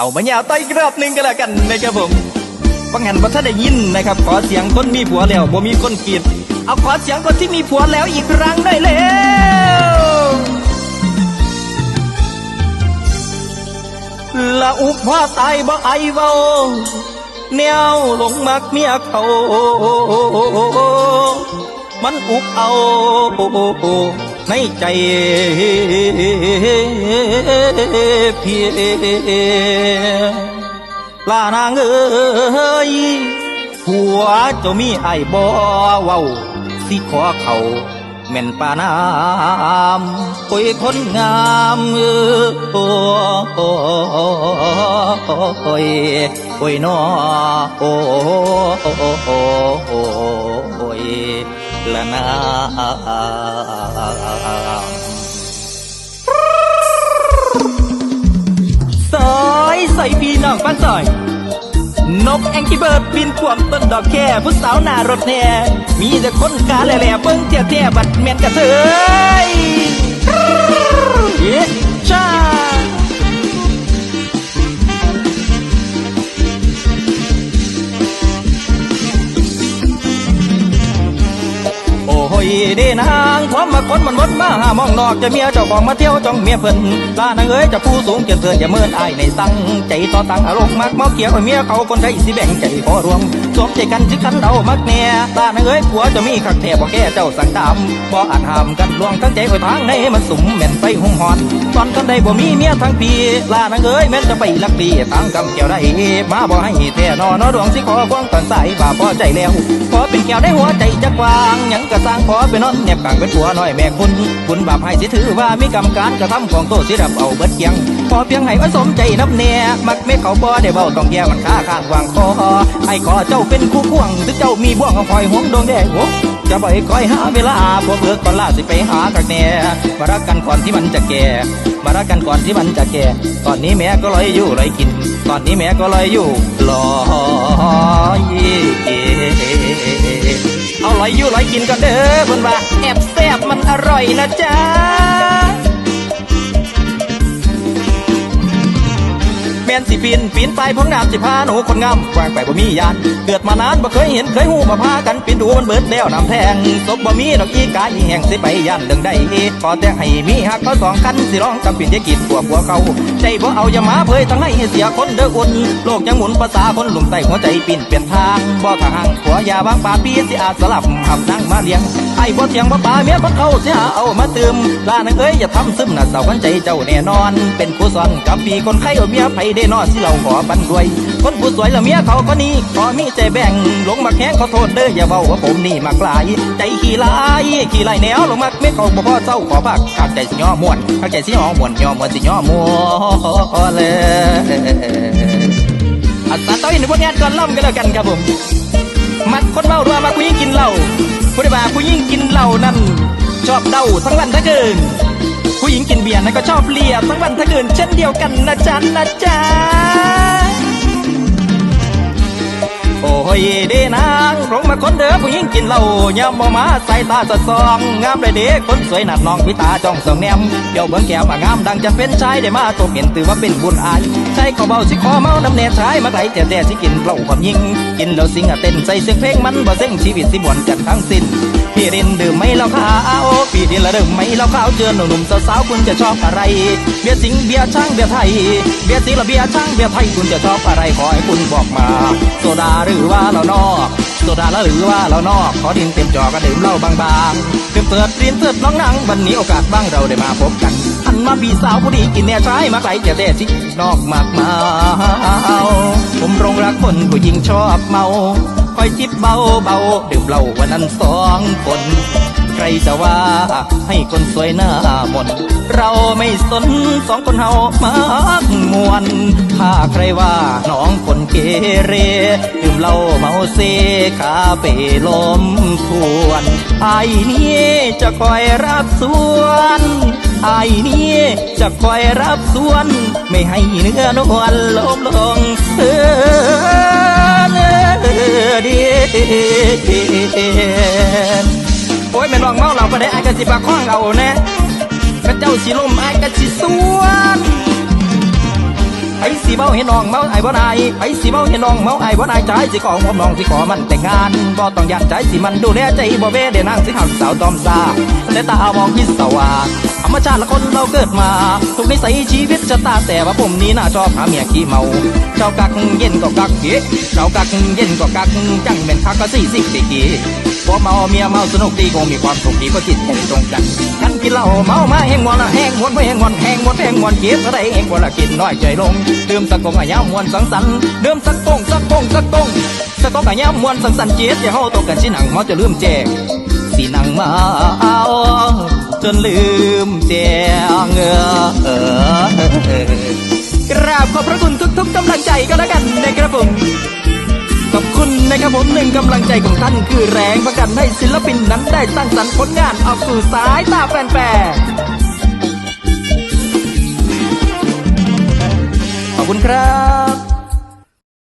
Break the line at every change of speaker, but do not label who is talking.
เอามายาวต่ออีกรอบหนึ่งก็แล้วกันนะครับผมฟังหันว่าถ้าได้ยินนะครับ ขอเสียงคนมีผัวแล้วบ่มีคนกีดเอาขอเสียงคนที่มีผัวแล้วอีกครั้งได้แล้วละอุบว่าตายบ่ไอเว้าแนวหลงมักเมียเขา มันอุกเอา ในใจเพียลานางเอ้ยผัวเจะมีไอ้บ่เว้าสิขอเขาแม่นปานามโอ้ยคนงามเออโอ้โอ้โอ้ยโอ้ยน้อโอ้โอ้โอ้โอ้ย ละนาซอยใส่พี่น้องฟังซอย นกแองกี้เบิร์ดบินขวมต้นดอกแค่ผู้สาวหน้ารถแห่มีแต่คนกาแหล่ๆเบิ่งเที่ยวแท่บัดแมนกระเทยเย้จ้า โอ้ยเด้นางพร้อมมาคนมันมดมาหามองนอกจะเมียเจ้าของมาเที่ยวจ้องเมียเพิ่นลานางเอ้ยจะผู้สูงเกินเกินอย่าเมินอายในสั่งใจต่อตังอารมณ์มักเมาเกี่ยวเมียเขาคนไทยสิแบ่งใจขอรวมสวมใจกันสิคันเรามักแน่ลานางเอ้ยผัวจะมีขักแท้บ่แก่เจ้าสั่งตามบ่อาจห้ามกันลวงทั้งใจไว้ทางในมันสุ่มแม่นไปหุ่มหอนตอนกันใดบ่มีเมียทั้งปีลานางเอ้ยแม่นจะไปลักปีทางกำแก้วได้มาบ่ให้แท้นอนอดวงสิขอควงตอนสายบ่าพอใจแล้วขอเป็นแก้วได้หัวใจจักวางยังกระสร้างขอไปนอนแนบกลางเป็นผัวน้อยแม่คุณคุณบาปให้สิถือว่ามีกรรมการกระทำของโตสิรับเอาเบิดเกียงพอเพียงให้ไว้สมใจนับแน่มักเมฆเขาบ่ได้เบาต้องแย่มันค้าข้างวางคอให้ขอเจ้าเป็นคู่ควงถึงเจ้ามีบ่วงคอยห่วงดวงแดงจะบ่ให้คอยหาเวลาพวกเบิกก่อนล่าสิไปหากักแน่มารักกันก่อนที่มันจะแก่มารักกันก่อนที่มันจะแก่ตอนนี้แม่ก็ลอยอยู่ลอยกิน ตอนนี้แม่ก็ลอยอยู่ลอย เอาลอยอยู่ลอยกินก็เด้อเพิ่นว่าแอบแซ่บมันอร่อยนะจ๊ะ นสิปีนปีนไปพ้องน้ำสิพาหนูคนงามแกว่งไปบ่มียาน เกิดมานานบ่เคยเห็นเคยหูมาพากันปีนดูมันเบิดแล้วน้ำแทงศพบ่มีดอกอีกาอีแห่งสิไปย่านเรื่องใดขอแต่ให้มีหักเขาสองคันสิร้องกับปินยกิจพวกผัวเขาใจบ่เอาอย่ามาเผยทั้งให้เสียคนเด้ออุ่นโลกยังหมุนภาษาคนหลุมใต้หัวใจปีนเปลี่ยนทางบ่ทางผัวยาบางปาปีสิอาจสลับหับนั่งมาเลี้ยงไอ้บ่เสียงบ่ปาเมียบ่เข้าเสียเอามาเติมลานังเอ้ยอย่าทำซึมน่ะเศร้ากันใจเจ้าแน่นอน เป็นผู้สอนกับปีคนไข้เอาเมียไผได้นนอสิเราขอบันรวย คนผู้สวยล้วเมียเขาก็นี่ขอมีใจแบ่งหลงมาแข้งขอโทษเด้ออย่าเบาว่าผมนี่มักลาย ใจขี้ลายขี้ลายแนวลงมักไม่เขาบ่พอเศร้าขอพักขับใจสิย่อม่วนขับใจสิย่อม่วนย่อม่วนสิย่อม่วนเลยอัตราต้อยในพวกงานก่อนล่ำกันแล้วกันครับผมมักคนเมารัวมาผู้หญิงกินเหล้าผู้ใดว่าผู้หญิงกินเหล้านั้นชอบเดาทั้งวันทั้งคืน ญิงกินเบียร์นะก็ชอบเลียทั้งวันทั้งคืนเช่นเดียวกันนะจ๊ะนะจ๊ะโอ้ยเด้นาง งมาคนเด้อผู้หญิงกินเหล้ายามบ่มาใส่ตาสะซองงามเลยเด้คนสวยหนัดน้องพิตาจ้องสองแนมเดี๋ยวเบิ่งแก้วมางามดังจะเป็นชายได้มาตกเห็นถือว่าเป็นบุญอายใช่ขอเบาสิขอเมาน้ำแน่ชายมาไกลแต่แต่สิกินเหล้าความยิงกินแล้วสิงอะเต้นใส่เสียงเพลงมันบ่เส้งชีวิตสิม่วนกันทั้งสิ้นพี่รินดื่มไม่เหล้าขาวพี่ดินละดื่มไม่เหล้าขาวเจอหนุ่มสาวๆคุณจะชอบอะไรเบียร์สิงเบียร์ช่างเบียร์ไทยเบียร์สิงละเบียร์ช่างเบียร์ไทยคุณจะชอบอะไรขอให้คุณบอกมา โซดาหรือว่าเหล้านอก โซดาล้วหรือว่าเหล้านอก ขอดินเต็มจอก็ดื่มเหล้าบางๆเกิมเปิดเรียนเติดน้องนังวันนี้โอกาสบ้างเราได้มาพบกันหันมาพี่สาวผู้ดีกินแน่ชายมาไกลแต่แต่สินอกมากมาผมรงรักคนผู้หญิงชอบเมาคอยจิบเบาเบาดื่มเหล้าวันนั้นสองคนใครจะว่าให้คนสวยหน้ามนเราไม่สนสองคนเฮามักมวน ถ้าใครว่าน้องคนเกเร เหล้าเมาเซคาเปลมทวนไอ้นี้จะคอยรับส่วนไอ้นี้จะคอยรับส่วน ไม่ให้เนื้อนวลลมลงเออเดีโอ้ยแม่นลองเมาเราไปได้ไอ้กะสิปากข้องเอาแน่กระเจ้าสิลมไอ้กะสิสวน ไอ้สีเมาเห็นน้องเมาไอ้บ่นายไอ้สีเมาเห็นน้องเมาไอ้บ่นายใจสิขอหอมน้องสิขอมันแต่งงานบ่ต้องยันใจสิมันดูแลใจบ่เวเดนางสิหักสาวตอมซาและตามองพิศวาสธรรมชาติละคนเราเกิดมา ทุกนิสัยชีวิตชะตาแต่ว่าผมนี้น่าชอบหาเมียขี้เมา เจ้ากักเย็นก็กักเก๋เจ้ากักเย็นก็กักจังเป็นคักก็สี่สิบปีกี พอเมาเมียเมาสนุกดีคงมีความสุขดีก็คิดเห็นตรงกันกันกินเหล้าเมามาแห้งมวนละแห้งมวนไม่แห้งมวนแห้งมวนแห้งมวนเก็บอะไรแห้งมวนละกินน้อยใจลงดื่มสักกงอะยามมวนสังสรรค์ดื่มสักกงสักกงสักกงสักกงอะยามมวนสังสรรค์เจ็ดอย่าเฮาตกกันสิหนังเมาจะลืมแจกสิหนังมาเอาจนลืมแจงเออกราบขอบพระคุณทุกๆกำลังใจก็แล้วกันนะครับผม นะครับผมหนึ่งกำลังใจของท่านคือแรงประกันให้ศิลปินนั้นได้สร้างสรรค์ผลงานออกสู่สายตาแฟนๆขอบคุณครับ